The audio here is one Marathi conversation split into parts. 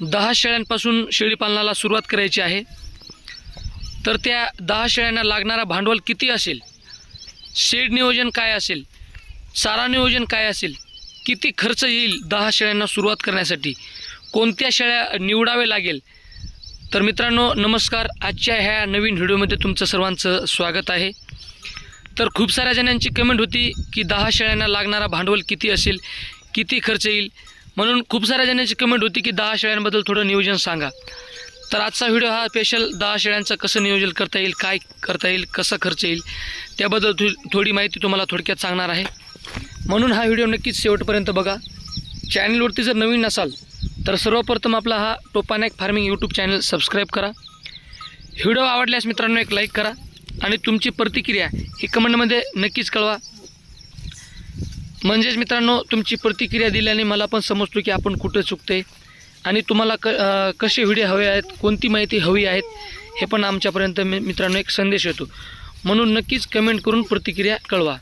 दहा शेळ्यांपासून शेळीपालनाला सुरुवात करायची आहे. तर त्या दहा शेळ्यांना लागणारा भांडवल किती असेल? शेड नियोजन काय असेल? चारा नियोजन काय असेल? किती खर्च येईल दहा शेळ्यांना सुरुवात करण्यासाठी? कोणत्या शेळ्या निवडावे लागेल? तर मित्रांनो नमस्कार. आजच्या ह्या नवीन व्हिडिओमध्ये तुमचं सर्वांचं स्वागत आहे. तर खूप साऱ्या जणांची कमेंट होती की दहा शेळ्यांना लागणारा भांडवल किती असेल? किती खर्च येईल? म्हणून खूप साऱ्या जणांची कमेंट होती की दहा शेळ्यांबद्दल थोडं नियोजन सांगा. तर आजचा व्हिडिओ हा स्पेशल दहा शेळ्यांचं कसं नियोजन करता येईल काय करता येईल कसं खर्च येईल त्याबद्दल थो थोडी माहिती तुम्हाला थोडक्यात सांगणार आहे. म्हणून हा व्हिडिओ नक्कीच शेवटपर्यंत बघा. चॅनलवरती जर नवीन नसाल तर सर्वप्रथम आपला हा Topanak farming YouTube channel subscribe करा. व्हिडिओ आवडल्यास मित्रांनो एक लाईक करा. आणि तुमची प्रतिक्रिया ही कमेंटमध्ये नक्कीच कळवा. म्हणजेच मित्रांनो तुमची प्रतिक्रिया दिल्याने मला पण समजतो की आपण कुठं चुकते आणि तुम्हाला क कसे व्हिडिओ हवे आहेत कोणती माहिती हवी आहेत हे पण आमच्यापर्यंत मी मित्रांनो एक संदेश येतो. म्हणून नक्कीच कमेंट करून प्रतिक्रिया कळवा.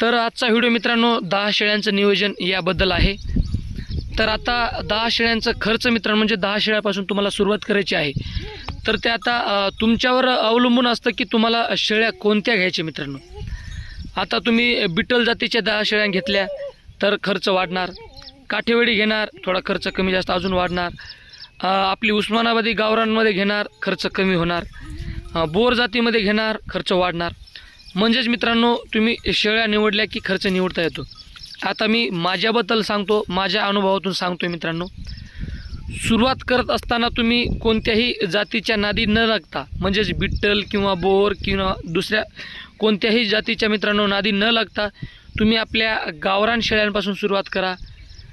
तर आजचा व्हिडिओ मित्रांनो दहा शेळ्यांचं नियोजन याबद्दल आहे. तर आता दहा शेळ्यांचा खर्च मित्रांनो म्हणजे दहा शेळ्यापासून तुम्हाला सुरुवात करायची आहे. तर ते आता तुमच्यावर अवलंबून असतं की तुम्हाला शेळ्या कोणत्या घ्यायच्या मित्रांनो? आता तुम्ही बिटल जातीच्या दहा शेळ्या घेतल्या तर खर्च वाढणार. काठेवाडी घेणार थोडा खर्च कमी जास्त अजून वाढणार. आपली उस्मानाबादी गावरांमध्ये घेणार खर्च कमी होणार. बोर जातीमध्ये घेणार खर्च वाढणार. म्हणजेच मित्रांनो तुम्ही शेळ्या निवडल्या की खर्च निवडता येतो. आता मी माझ्याबद्दल सांगतो माझ्या अनुभवातून सांगतो मित्रांनो. सुरुवात करत असताना तुम्ही कोणत्याही जातीच्या नादी न लागता म्हणजेच बिट्टल किंवा बोर किंवा दुसऱ्या कोणत्याही जातीच्या मित्रांनो नादी न लागता तुम्ही आपल्या गावरान शेळ्यांपासून सुरुवात करा.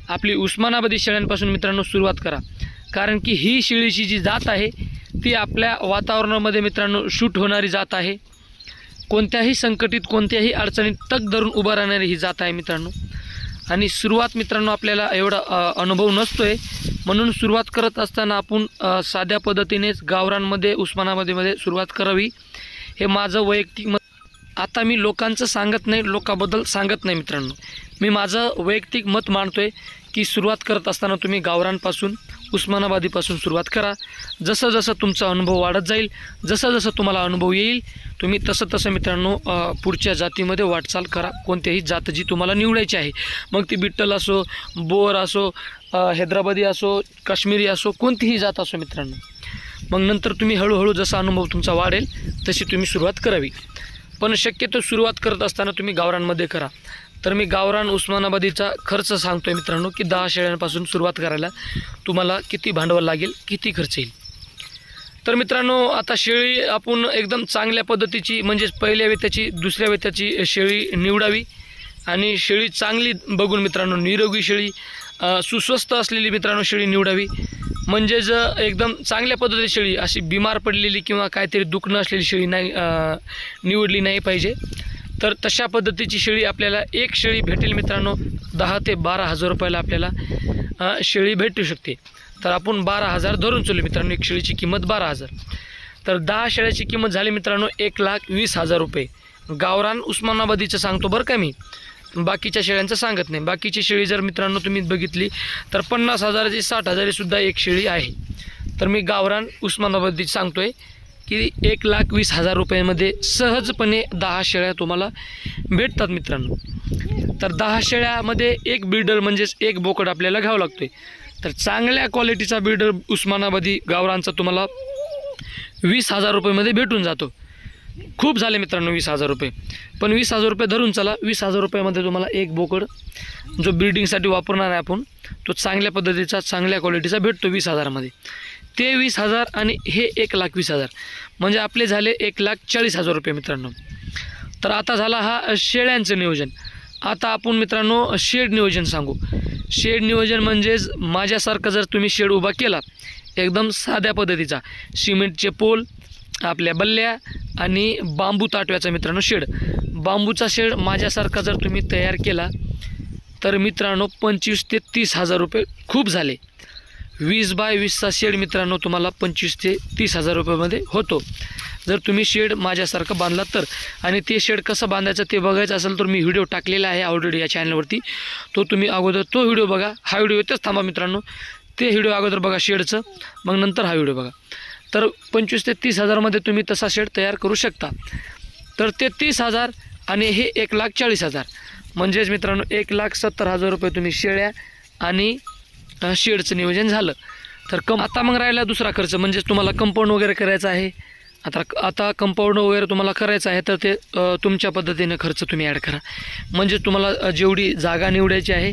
आपली उस्मानाबादी शेळ्यांपासून मित्रांनो सुरुवात करा. कारण की ही शेळीची जी जात आहे ती आपल्या वातावरणामध्ये मित्रांनो शूट होणारी जात आहे. कोणत्याही संकटीत कोणत्याही अडचणीत तग धरून उभं राहणारी ही जात आहे मित्रांनो. आणि सुरुवात मित्रांनो आपल्याला एवढा अनुभव नसतो आहे म्हणून सुरुवात करत असताना आपण साध्या पद्धतीनेच गावरांमध्ये उस्मानाबादीमध्ये सुरुवात करावी. हे माझं वैयक्तिक मत. आता मी लोकांचं सांगत नाही लोकाबद्दल सांगत नाही मित्रांनो. मी माझं वैयक्तिक मत मांडतो आहे की सुरुवात करत असताना तुम्ही गावरांपासून उस्मानाबादीपासून सुरुवात करा. जसं जसं तुमचा अनुभव वाढत जाईल जसं जसं तुम्हाला अनुभव येईल तुम्ही तसं तसं मित्रांनो पुढच्या जातीमध्ये वाटचाल करा. कोणत्याही जात जी तुम्हाला निवडायची आहे. मग ती बिट्टल असो बोर असो हैदराबादी असो काश्मीरी असो कोणतीही जात असो मित्रांनो मग नंतर तुम्ही हळूहळू जसा अनुभव तुमचा वाढेल तशी तुम्ही सुरुवात करावी. पण शक्यतो सुरुवात करत असताना तुम्ही गावरांमध्ये करा. तर मी गावरान उस्मानाबादीचा खर्च सांगतोय मित्रांनो की दहा शेळ्यांपासून सुरुवात करायला तुम्हाला किती भांडवल लागेल किती खर्च येईल. तर मित्रांनो आता शेळी आपण एकदम चांगल्या पद्धतीची म्हणजेच पहिल्या वेत्याची दुसऱ्या वेत्याची शेळी निवडावी. आणि शेळी चांगली बघून मित्रांनो निरोगी शेळी सुस्वस्थ असलेली मित्रांनो शेळी निवडावी. म्हणजेच एकदम चांगल्या पद्धतीची शेळी अशी बिमार पडलेली किंवा काहीतरी दुखणं असलेली शेळी नाही निवडली नाही पाहिजे. तर तशा पद्धतीची शेळी आपल्याला एक शेळी भेटेल मित्रांनो दहा ते बारा हजार रुपयाला आपल्याला शेळी भेटू शकते. तर आपण बारा हजार धरून चलू मित्रांनो एक शेळीची किंमत बारा हजार. तर दहा शेळ्याची किंमत झाली मित्रांनो एक लाख वीस हजार रुपये. गावरान उस्मानाबादीचं सांगतो बरं का मी. बाकीच्या शेळ्यांचं सांगत नाही. बाकीची शेळी जर मित्रांनो तुम्ही बघितली तर पन्नास हजाराची साठ हजारीसुद्धा एक शेळी आहे. तर मी गावरान उस्मानाबादीचं सांगतो आहे की एक लाख वीस हजार रुपयामध्ये सहजपणे दहा शेळ्या तुम्हाला भेटतात मित्रांनो. तर दहा शेळ्यामध्ये एक बिल्डर म्हणजेच एक बोकड आपल्याला घ्यावं लागतोय. तर चांगल्या क्वालिटीचा बिल्डर उस्मानाबादी गावरांचा तुम्हाला वीस हजार रुपयेमध्ये भेटून जातो. खूप झाले मित्रांनो वीस हजार रुपये. पण वीस हजार रुपये धरून चला वीस हजार रुपयामध्ये तुम्हाला एक बोकड जो ब्रीडिंगसाठी वापरणार आहे आपण तो चांगल्या पद्धतीचा चांगल्या क्वालिटीचा भेटतो वीस हजारामध्ये. ते वीस हजार आणि हे एक लाख वीस हजार. म्हणजे आपले झाले एक लाख चाळीस हजार रुपये मित्रांनो. तर आता झाला हा शेळ्यांचं नियोजन. आता आपण मित्रांनो शेड नियोजन सांगू. शेड नियोजन म्हणजेच माझ्यासारखं जर तुम्ही शेड उभा केला एकदम साध्या पद्धतीचा सिमेंटचे पोल आपल्या बल्ल्या आणि बांबू ताटव्याचा मित्रांनो शेड. बांबूचा शेड माझ्यासारखा जर तुम्ही तयार केला तर मित्रांनो पंचवीस ते तीस हजार रुपये खूप झाले. वीस बाय वीसचा शेड मित्रांनो तुम्हाला पंचवीस ते तीस हजार रुपयामध्ये होतो. जर तुम्ही शेड माझ्यासारखं बांधला तर आणि ते शेड कसं बांधायचं ते बघायचं असेल तर मी व्हिडिओ टाकलेला आहे ऑलरेडी या चॅनलवरती तो तुम्ही अगोदर तो व्हिडिओ बघा. हा व्हिडिओ इथंच थांबा मित्रांनो. ते व्हिडिओ अगोदर बघा शेडचं. मग नंतर हा व्हिडिओ बघा. तर पंचवीस ते तीस हजारमध्ये तुम्ही तसा शेड तयार करू शकता. तर ते तीस हजार आणि हे एक लाख चाळीस हजार. म्हणजेच मित्रांनो एक लाख सत्तर हजार रुपये तुम्ही शेळ्या आणि शेडचं नियोजन झालं. तर कम आता मग राहिला दुसरा खर्च म्हणजेच तुम्हाला कंपाऊंड वगैरे करायचं आहे. आता आता कंपाऊंड वगैरे तुम्हाला करायचं आहे तर ते तुमच्या पद्धतीने खर्च तुम्ही ॲड करा. म्हणजे तुम्हाला जेवढी जागा निवडायची आहे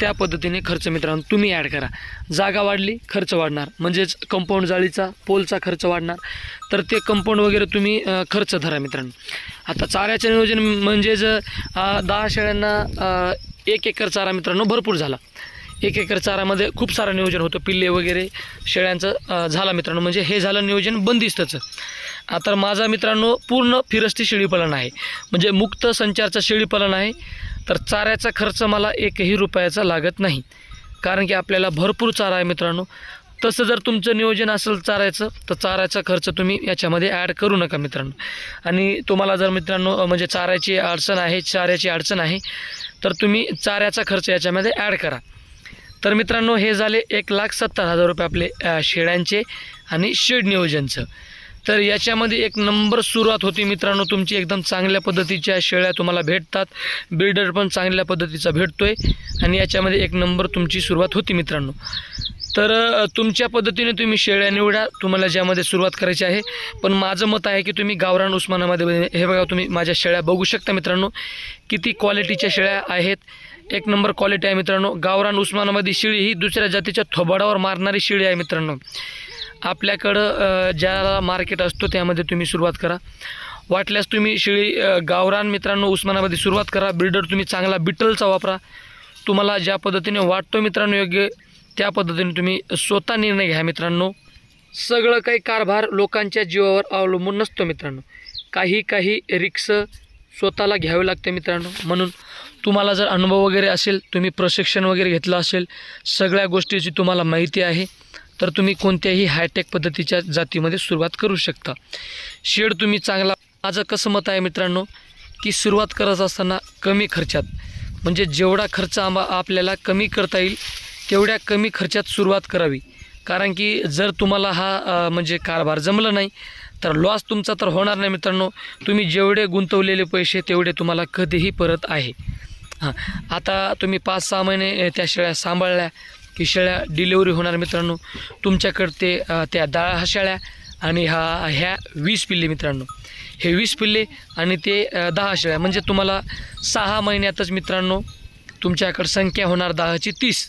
त्या पद्धतीने खर्च मित्रांनो तुम्ही ॲड करा. जागा वाढली खर्च वाढणार. म्हणजेच कंपाऊंड जाळीचा पोलचा खर्च वाढणार. तर ते कंपाऊंड वगैरे तुम्ही खर्च धरा मित्रांनो. आता चाऱ्याचं नियोजन म्हणजेच दहा शेळ्यांना एक एकर चारा मित्रांनो भरपूर झाला. एक एकर चारामध्ये खूप सारं नियोजन होतं. पिल्ले वगैरे शेळ्यांचं झालं मित्रांनो. म्हणजे हे झालं नियोजन बंदिस्तचं. आता माझा मित्रांनो पूर्ण फिरस्ती शेळीपालन आहे. म्हणजे मुक्त संचारचं शेळीपालन आहे. तर चाऱ्याचा खर्च मला एकही रुपयाचा लागत नाही. कारण की आपल्याला भरपूर चारा आहे मित्रांनो. तसं जर तुमचं नियोजन असेल चारायचं तर चाराचा खर्च तुम्ही याच्यामध्ये ॲड करू नका मित्रांनो. आणि तुम्हाला जर मित्रांनो म्हणजे चाऱ्याची अडचण आहे चाऱ्याची अडचण आहे तर तुम्ही चाऱ्याचा खर्च याच्यामध्ये ॲड करा. तर मित्रांनो हे झाले एक लाख सत्तर हजार रुपये आपले शेळ्यांचे आणि शेड नियोजनचं. तर याच्यामध्ये एक नंबर सुरुवात होती मित्रांनो तुमची एकदम चांगल्या पद्धतीच्या शेळ्या तुम्हाला भेटतात. बिल्डर पण चांगल्या पद्धतीचा भेटतो आहे आणि याच्यामध्ये एक नंबर तुमची सुरुवात होती मित्रांनो. तर तुमच्या पद्धतीने तुम्ही शेळ्या निवडा तुम्हाला ज्यामध्ये सुरुवात करायची आहे. पण माझं मत आहे की तुम्ही गावरान उस्मानामध्ये हे बघा तुम्ही माझ्या शेळ्या बघू शकता मित्रांनो. किती क्वालिटीच्या शेळ्या आहेत. एक नंबर क्वालिटी आहे मित्रांनो. गावरान उस्मानामध्ये शिळी ही दुसऱ्या जातीच्या थोबाडावर मारणारी शिळी आहे मित्रांनो. आपल्याकडं ज्याला मार्केट असतो त्यामध्ये तुम्ही सुरुवात करा. वाटल्यास तुम्ही शिळी गावरान मित्रांनो उस्मानामध्ये सुरुवात करा. बिल्डर तुम्ही चांगला बिटलचा वापरा. तुम्हाला ज्या पद्धतीने वाटतो मित्रांनो योग्य त्या पद्धतीने तुम्ही स्वतः निर्णय घ्या मित्रांनो. सगळं काही कारभार लोकांच्या जीवावर अवलंबून नसतो मित्रांनो. काही काही रिक्स स्वतःला घ्यावे लागते मित्रांनो. म्हणून तुम्हाला जर अनुभव वगैरे असेल तुम्ही प्रशिक्षण वगैरे घेतलं असेल सगळ्या गोष्टीची तुम्हाला माहिती आहे तर तुम्ही कोणत्याही हायटेक पद्धतीच्या जातीमध्ये सुरुवात करू शकता. शेड तुम्ही चांगला माझं कसं मत आहे मित्रांनो की सुरुवात करत असताना कमी खर्चात म्हणजे जेवढा खर्च आंबा आपल्याला कमी करता येईल तेवढ्या कमी खर्चात सुरुवात करावी. कारण की जर तुम्हाला हा म्हणजे कारभार जमला नाही तर लॉस तुमचा तर होणार नाही मित्रांनो. तुम्ही जेवढे गुंतवलेले पैसे तेवढे तुम्हाला कधीही परत आहे. हां. आता तुम्ही पाच सहा महिने त्या शेळ्या सांभाळल्या की शेळ्या डिलेवरी होणार मित्रांनो. तुमच्याकडे ते त्या डाळ शेळ्या आणि हा ह्या वीस पिल्ले मित्रांनो. हे वीस पिल्ले आणि ते दहा शेळ्या. म्हणजे तुम्हाला सहा महिन्यातच मित्रांनो तुमच्याकडं संख्या होणार दहाची तीस.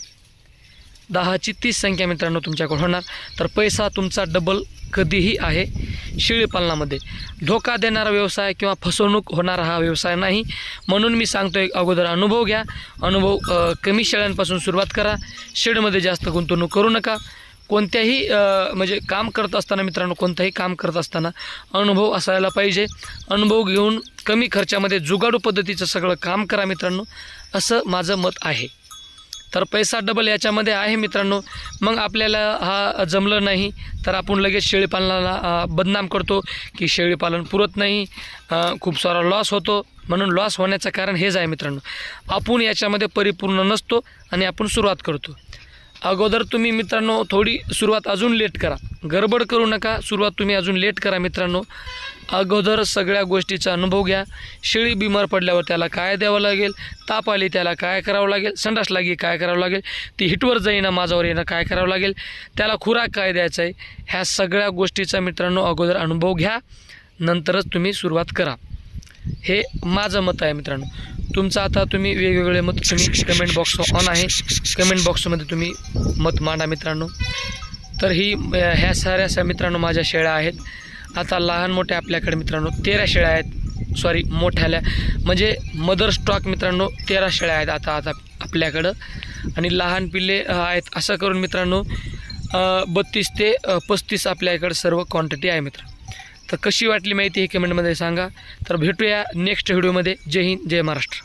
दहाची तीस संख्या मित्रांनो तुमच्याकडे होणार. तर पैसा तुमचा डबल कधीही आहे शेळीपालनामध्ये धोका देणारा व्यवसाय किंवा फसवणूक होणारा हा व्यवसाय नाही. म्हणून मी सांगतो एक अगोदर अनुभव घ्या. अनुभव कमी शेळ्यांपासून सुरुवात करा. शेडमध्ये जास्त गुंतवणूक करू नका. कोणत्याही म्हणजे काम करत असताना मित्रांनो कोणतंही काम करत असताना अनुभव असायला पाहिजे. अनुभव घेऊन कमी खर्चामध्ये जुगाडू पद्धतीचं सगळं काम करा मित्रांनो. असं माझं मत आहे. तर पैसा डबल याच्यामध्ये आहे मित्रांनो. मग आपल्याला हा जमलं नाही तर आपण लगेच शेळीपालनाला बदनाम करतो की शेळीपालन पुरत नाही. खूप सारा लॉस होतो. म्हणून लॉस होण्याचं कारण हेच आहे मित्रांनो. आपण याच्यामध्ये परिपूर्ण नसतो आणि आपण सुरुवात करतो. अगोदर तुम्ही मित्रांनो थोडी सुरुवात अजून लेट करा. गडबड करू नका सुरुवात तुम्ही अजून लेट करा मित्रांनो. अगोदर सगळ्या गोष्टीचा अनुभव घ्या. शेळी बिमार पडल्यावर त्याला काय द्यावं लागेल? ताप आली त्याला काय करावं लागेल? संडास लागी काय करावं लागेल? ती हिटवर जाईना माझावर येणं काय करावं लागेल? त्याला खुराक काय द्यायचा आहे? ह्या सगळ्या गोष्टीचा मित्रांनो अगोदर अनुभव घ्या. नंतरच तुम्ही सुरुवात करा. हे माझं मत आहे मित्रांनो. तुमचं आता तुम्ही वेगवेगळे मत तुम्ही कमेंट बॉक्स ऑन आहे. कमेंट बॉक्समध्ये तुम्ही मत मांडा मित्रांनो. तर ही ह्या साऱ्या स मित्रांनो माझ्या शेळ्या आहेत. आता लहान मोठ्या आपल्याकडे मित्रांनो तेरा शेळ्या आहेत. सॉरी मोठ्याल्या. म्हणजे मदर स्टॉक मित्रांनो तेरा शेळ्या आहेत आता आता आपल्याकडं. आणि लहान पिल्ले आहेत. असं करून मित्रांनो बत्तीस ते पस्तीस आपल्याकडं सर्व क्वांटिटी आहे मित्र तर कशी वाटली माहिती हे कमेंटमध्ये सांगा. तर भेटूया नेक्स्ट व्हिडिओमध्ये जय हिंद जय महाराष्ट्र.